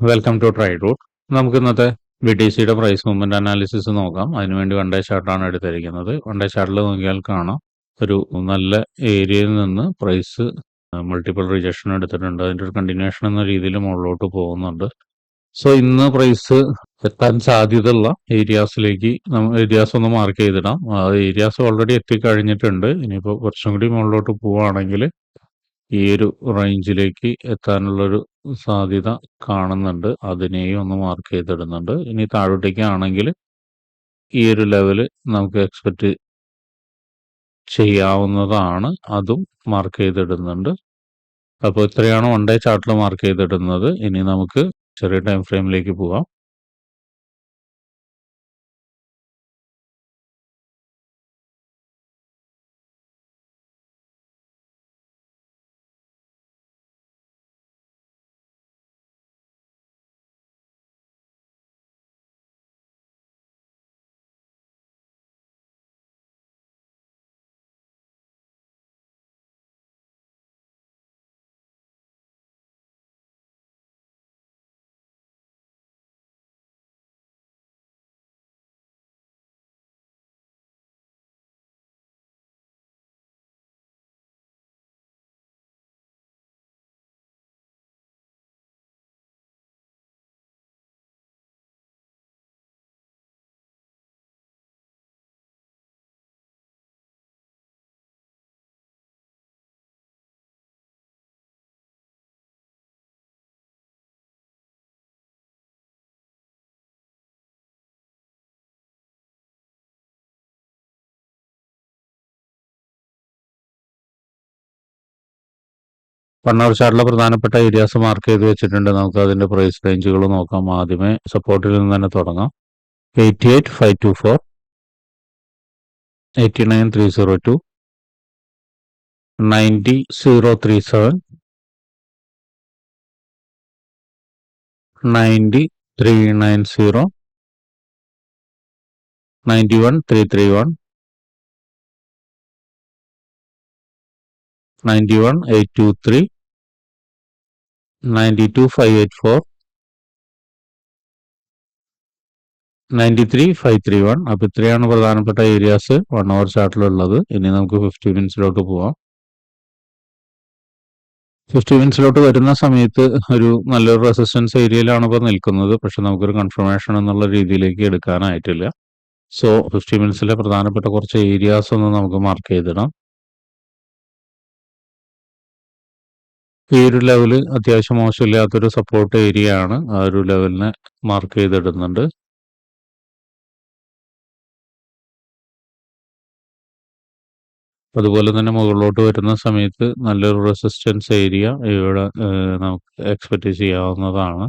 Welcome to try root നമുക്ക് ഇന്നത്തെ B T സിയുടെ പ്രൈസ് മൂവ്മെന്റ് അനാലിസിസ് നോക്കാം. അതിനുവേണ്ടി വൺ ഡേ ചാർട്ടാണ് എടുത്തിരിക്കുന്നത്. വൺ ഡേ ചാർട്ടിൽ നോക്കിയാൽ കാണാം. ഒരു നല്ല ഏരിയയിൽ നിന്ന് പ്രൈസ് മൾട്ടിപ്പിൾ റിജക്ഷൻ എടുത്തിട്ടുണ്ട്. അതിന്റെ ഒരു കണ്ടിന്യൂഷൻ എന്ന രീതിയിൽ മുകളിലോട്ട് പോകുന്നുണ്ട്. സോ ഇന്ന് പ്രൈസ് എത്താൻ സാധ്യതയുള്ള ഏരിയാസിലേക്ക് ഏരിയാസ് ഒന്ന് മാർക്ക് ചെയ്തിടാം. ഏരിയാസ് ഓൾറെഡി എത്തിക്കഴിഞ്ഞിട്ടുണ്ട്. ഇനിയിപ്പോൾ കുറച്ചും കൂടി മുകളിലോട്ട് പോവുകയാണെങ്കിൽ ഈ ഒരു റേഞ്ചിലേക്ക് എത്താനുള്ളൊരു സാധ്യത കാണുന്നുണ്ട്. അതിനെയും ഒന്ന് മാർക്ക് ചെയ്തിടുന്നുണ്ട്. ഇനി താഴോട്ടേക്കാണെങ്കിൽ ഈ ഒരു ലെവൽ നമുക്ക് എക്സ്പെക്റ്റ് ചെയ്യാവുന്നതാണ്. അതും മാർക്ക് ചെയ്തിടുന്നുണ്ട്. അപ്പോൾ ഇത്രയാണ് വൺ ഡേ ചാർട്ടിൽ മാർക്ക് ചെയ്തിടുന്നത്. ഇനി നമുക്ക് ചെറിയ ടൈം ഫ്രെയിമിലേക്ക് പോവാം ചാർട്ടിലെ പ്രധാനപ്പെട്ട ഏരിയാസ് മാർക്ക് ചെയ്ത് വെച്ചിട്ടുണ്ട്. നമുക്ക് അതിന്റെ പ്രൈസ് റേഞ്ചുകൾ നോക്കാം. ആദ്യമേ സപ്പോർട്ടിൽ നിന്ന് തന്നെ തുടങ്ങാം. Eighty eight five two four eighty nine three zero two ninety zero three seven ninety three nine zero ninety one three three one ninety one eight two three ninety two five eight four ninety ഇത്രയാണ് പ്രധാനപ്പെട്ട areas one hour ചാർട്ടിലുള്ളത് ഇനി നമുക്ക് fifty മിനിറ്റ്സിലോട്ട് പോവാം. Fifty മിനിറ്റ്സിലോട്ട് വരുന്ന സമയത്ത് ഒരു നല്ലൊരു resistance ഏരിയയിലാണ് ഇപ്പോൾ നിൽക്കുന്നത്. പക്ഷെ നമുക്കൊരു കൺഫർമേഷൻ എന്നുള്ള രീതിയിലേക്ക് എടുക്കാനായിട്ടില്ല. സോ ഫിഫ്റ്റി മിനിറ്റ്സിലെ പ്രധാനപ്പെട്ട കുറച്ച് ഏരിയാസ് ഒന്ന് നമുക്ക് മാർക്ക് ചെയ്തിടാം. ഈ ഒരു ലെവൽ അത്യാവശ്യം മോശമില്ലാത്തൊരു സപ്പോർട്ട് ഏരിയ ആണ് ആ ഒരു ലെവലിനെ മാർക്ക് ചെയ്തിടുന്നുണ്ട്. അതുപോലെ തന്നെ മുകളിലോട്ട് വരുന്ന സമയത്ത് നല്ലൊരു റെസിസ്റ്റൻസ് ഏരിയ ഇവിടെ നമുക്ക് എക്സ്പെക്റ്റ് ചെയ്യാവുന്നതാണ്.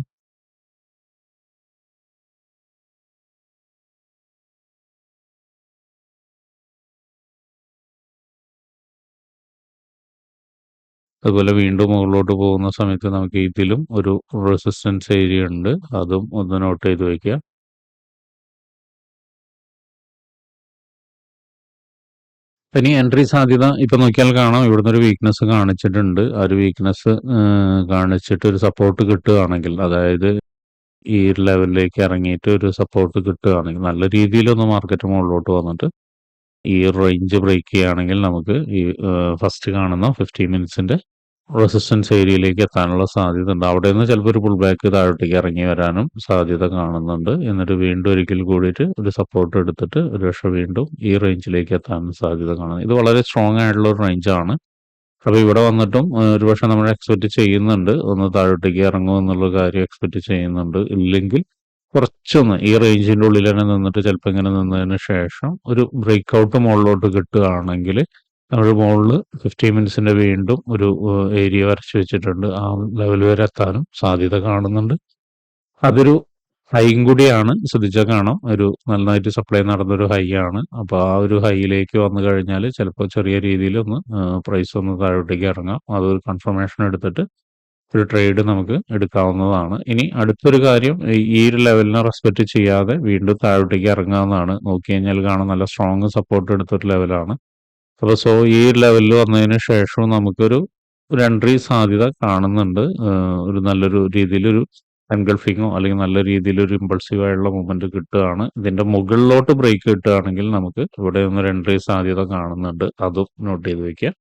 അതുപോലെ വീണ്ടും മുകളിലോട്ട് പോകുന്ന സമയത്ത് നമുക്ക് ഇതിലും ഒരു റെസിസ്റ്റൻസ് ഏരിയ ഉണ്ട്. അതും ഒന്ന് നോട്ട് ചെയ്ത് വയ്ക്കുക ഇനി എൻട്രി സാധ്യത ഇപ്പൊ നോക്കിയാൽ കാണാം. ഇവിടുന്ന് ഒരു വീക്ക്നെസ് കാണിച്ചിട്ടുണ്ട്. ആ ഒരു വീക്ക്നെസ് കാണിച്ചിട്ട് ഒരു സപ്പോർട്ട് കിട്ടുകയാണെങ്കിൽ അതായത് ഈ ലെവലിലേക്ക് ഇറങ്ങിയിട്ട് ഒരു സപ്പോർട്ട് കിട്ടുകയാണെങ്കിൽ നല്ല രീതിയിലൊന്ന് മാർക്കറ്റ് മുകളിലോട്ട് വന്നിട്ട് ഈ റേഞ്ച് ബ്രേക്ക് ചെയ്യുകയാണെങ്കിൽ നമുക്ക് ഈ ഫസ്റ്റ് കാണുന്ന ഫിഫ്റ്റി മിനിറ്റ്സിന്റെ റെസിസ്റ്റൻസ് ഏരിയയിലേക്ക് എത്താനുള്ള സാധ്യത ഉണ്ട് അവിടെ നിന്ന് ചിലപ്പോൾ ഒരു പുൾ ബാക്ക് താഴോട്ടേക്ക് ഇറങ്ങി വരാനും സാധ്യത കാണുന്നുണ്ട്. എന്നിട്ട് വീണ്ടും ഒരിക്കൽ കൂടിയിട്ട് ഒരു സപ്പോർട്ട് എടുത്തിട്ട് ഒരു പക്ഷെ വീണ്ടും ഈ റേഞ്ചിലേക്ക് എത്താനും സാധ്യത കാണുന്നു. ഇത് വളരെ സ്ട്രോങ് ആയിട്ടുള്ള ഒരു റേഞ്ചാണ് അപ്പോൾ ഇവിടെ വന്നിട്ടും ഒരു പക്ഷേ നമ്മൾ എക്സ്പെക്റ്റ് ചെയ്യുന്നുണ്ട്. ഒന്ന് താഴോട്ടേക്ക് ഇറങ്ങുമെന്നുള്ള കാര്യം എക്സ്പെക്റ്റ് ചെയ്യുന്നുണ്ട്. ഇല്ലെങ്കിൽ കുറച്ചൊന്ന് ഈ റേഞ്ചിന്റെ ഉള്ളിൽ തന്നെ നിന്നിട്ട് ചിലപ്പോൾ ഇങ്ങനെ നിന്നതിന് ശേഷം ഒരു ബ്രേക്ക് ഔട്ട് മുകളിലോട്ട് കിട്ടുകയാണെങ്കിൽ നമ്മൾ മുകളിൽ ഫിഫ്റ്റി മിനിറ്റ്സിന്റെ വീണ്ടും ഒരു ഏരിയ വരച്ച് വെച്ചിട്ടുണ്ട്. ആ ലെവൽ വരെ എത്താനും സാധ്യത കാണുന്നുണ്ട്. അതൊരു ഹൈയും കൂടിയാണ്. ശ്രദ്ധിച്ചാൽ കാണാം. ഒരു നന്നായിട്ട് സപ്ലൈ നടന്നൊരു ഹൈ ആണ്. അപ്പോൾ ആ ഒരു ഹൈയിലേക്ക് വന്നു കഴിഞ്ഞാൽ ചിലപ്പോൾ ചെറിയ രീതിയിൽ ഒന്ന് പ്രൈസ് ഒന്ന് താഴോട്ടേക്ക് ഇറങ്ങാം. അതൊരു കൺഫർമേഷൻ എടുത്തിട്ട് ഒരു ട്രേഡ് നമുക്ക് എടുക്കാവുന്നതാണ്. ഇനി അടുത്തൊരു കാര്യം ഈ ഒരു ലെവലിനെ റെസ്പെക്ട് ചെയ്യാതെ വീണ്ടും താഴോട്ടേക്ക് ഇറങ്ങാവുന്നതാണ്. നോക്കി കഴിഞ്ഞാൽ കാണാൻ നല്ല സ്ട്രോങ് സപ്പോർട്ട് എടുത്തൊരു ലെവലാണ് അപ്പോൾ സോ ഈ ലെവലിൽ വന്നതിന് ശേഷവും നമുക്കൊരു ഒരു എൻട്രി സാധ്യത കാണുന്നുണ്ട്. ഒരു നല്ലൊരു രീതിയിലൊരു എൻഗൾഫിങ്ങോ അല്ലെങ്കിൽ നല്ല രീതിയിലൊരു ഇമ്പൾസീവ് ആയുള്ള മൂവ്മെന്റ് കിട്ടുകയാണ്. ഇതിന്റെ മുകളിലോട്ട് ബ്രേക്ക് കിട്ടുകയാണെങ്കിൽ നമുക്ക് ഇവിടെ നിന്നൊരു എൻട്രി സാധ്യത കാണുന്നുണ്ട്. അതും നോട്ട് ചെയ്ത് വെക്കുക.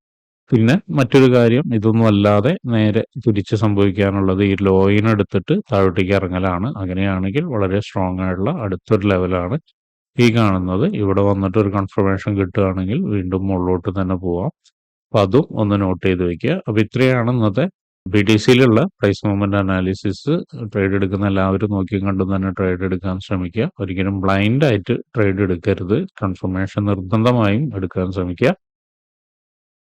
പിന്നെ മറ്റൊരു കാര്യം ഇതൊന്നും അല്ലാതെ നേരെ തിരിച്ച് സംഭവിക്കാനുള്ളത് ഈ ലോയിൻ എടുത്തിട്ട് താഴോട്ടേക്ക് ഇറങ്ങലാണ്. അങ്ങനെയാണെങ്കിൽ വളരെ സ്ട്രോങ് ആയിട്ടുള്ള അടുത്തൊരു ലെവലാണ് ഈ കാണുന്നത്. ഇവിടെ വന്നിട്ട് ഒരു കൺഫർമേഷൻ കിട്ടുകയാണെങ്കിൽ വീണ്ടും മുകളിലോട്ട് തന്നെ പോവാം. അപ്പൊ അതും ഒന്ന് നോട്ട് ചെയ്ത് വെക്കുക. അപ്പൊ ഇത്രയാണ് ഇന്നത്തെ ബി ടി സിയിലുള്ള പ്രൈസ് മൂവ്മെന്റ് അനാലിസിസ് ട്രേഡ് എടുക്കുന്ന എല്ലാവരും നോക്കിയും കണ്ടും തന്നെ ട്രേഡ് എടുക്കാൻ ശ്രമിക്കുക. ഒരിക്കലും ബ്ലൈൻഡ് ആയിട്ട് ട്രേഡ് എടുക്കരുത്. കൺഫർമേഷൻ നിർബന്ധമായും എടുക്കാൻ ശ്രമിക്കുക.